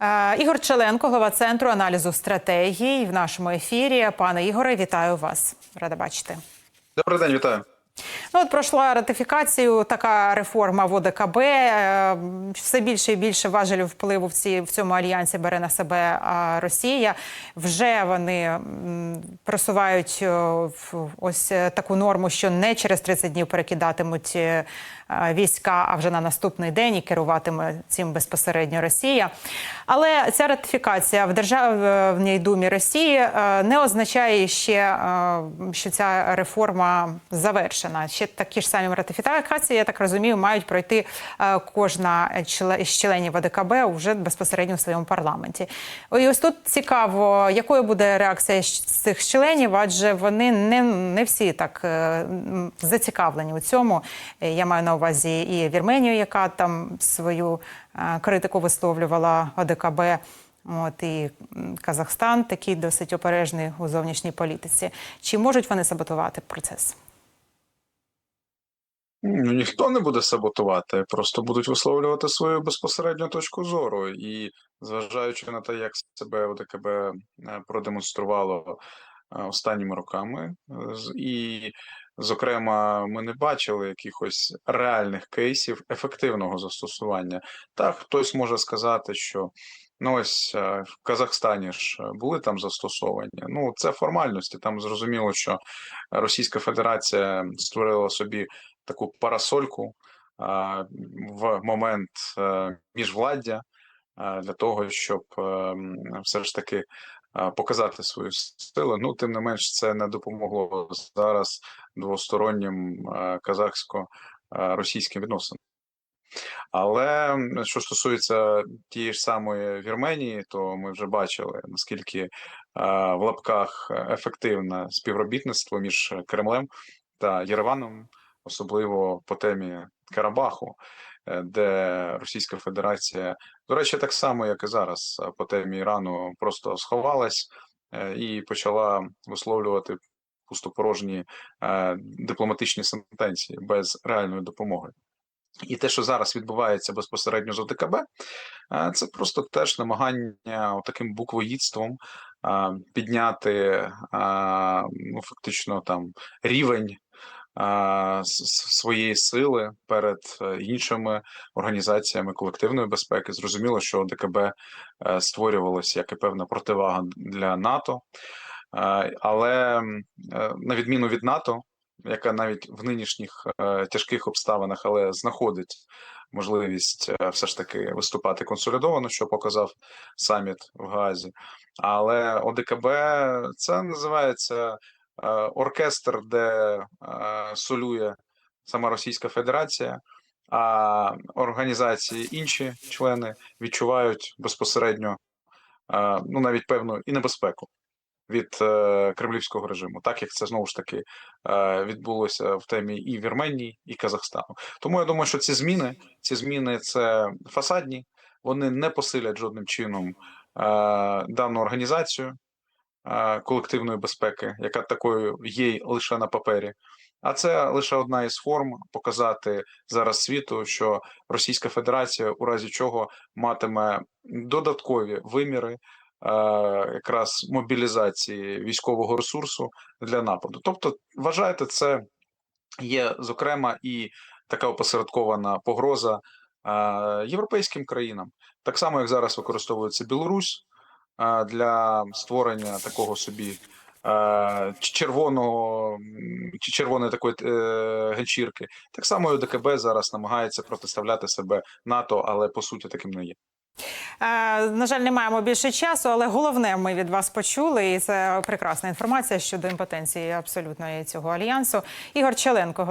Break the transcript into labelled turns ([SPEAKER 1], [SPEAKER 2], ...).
[SPEAKER 1] Е, Ігор Челенко, голова центру аналізу стратегій в нашому ефірі. Пане Ігоре, вітаю вас. Рада бачити.
[SPEAKER 2] Добрий день, вітаю.
[SPEAKER 1] Ну, от пройшла ратифікацію така реформа в ОДКБ. Е, Все більше і більше важелів впливу в, ці, в цьому альянсі бере на себе Росія. Вже вони просувають е, ось е, таку норму, що не через 30 днів перекидатимуть війська, а вже на наступний день і керуватиме цим безпосередньо Росія. Але ця ратифікація в Державній думі Росії не означає ще, що ця реформа завершена. Ще такі ж самі ратифікації, я так розумію, мають пройти е, кожна з членів ОДКБ вже безпосередньо в своєму парламенті. І ось тут цікаво, якою буде реакція цих членів, адже вони не, не всі так е, зацікавлені у цьому. Я маю на увазі і Вірменію, яка там свою е, критику висловлювала ОДКБ. От і Казахстан такий досить обережний у зовнішній політиці. Чи можуть вони саботувати процес?
[SPEAKER 2] Ну, ніхто не буде саботувати, просто будуть висловлювати свою безпосередню точку зору. І зважаючи на те, як себе ОДКБ е, продемонструвало е, останніми роками, е, і, зокрема, ми не бачили якихось реальних кейсів ефективного застосування. Так, хтось може сказати, що ну ось в Казахстані ж були там застосовані. Ну, це формальності. Там зрозуміло, що Російська Федерація створила собі таку парасольку в момент е, міжвладдя для того, щоб е, все ж таки показати свою силу. Ну, тим не менш, це не допомогло зараз двостороннім е, казахсько-російським відносинам. Але що стосується тієї ж самої Вірменії, то ми вже бачили наскільки е, в лапках ефективне співробітництво між Кремлем та Єреваном, особливо по темі Карабаху, е, де Російська Федерація, до речі, так само, як і зараз, е, по темі Ірану, просто сховалась е, і почала висловлювати пустопорожні дипломатичні сентенції без реальної допомоги. І те, що зараз відбувається безпосередньо з ОДКБ, це просто теж намагання таким буквоїдством підняти ну, фактично там рівень своєї сили перед е, іншими організаціями колективної безпеки. Зрозуміло, що ОДКБ е, створювалося як і певна противага для НАТО, Е, але на відміну від НАТО, яка навіть в нинішніх тяжких обставинах, але знаходить можливість все ж таки виступати консолідовано, що показав саміт в Гаазі. Але ОДКБ це називається оркестр, де е, солює сама Російська Федерація, а організації інші члени відчувають безпосередньо е, ну навіть певну і небезпеку від е, кремлівського режиму, так як це знову ж таки е, відбулося в темі і Вірменії, і Казахстану. Тому я думаю, що ці зміни, ці зміни це фасадні, вони не посилять жодним чином дану організацію колективної безпеки, яка такою є лише на папері. А це лише одна із форм показати зараз світу, що Російська Федерація, у разі чого матиме додаткові виміри якраз мобілізації військового ресурсу для нападу. Тобто, вважаєте, це є зокрема і така опосередкована погроза європейським країнам, так само як зараз використовується Білорусь для створення такого собі червоного чи червоної такої е. Так само і ОДКБ зараз намагається протиставляти себе НАТО, але по суті таким не є.
[SPEAKER 1] Е, на жаль, не маємо більше часу, але головне ми від вас почули, і це прекрасна інформація щодо імпотенції абсолютної цього альянсу. Ігор Челенко.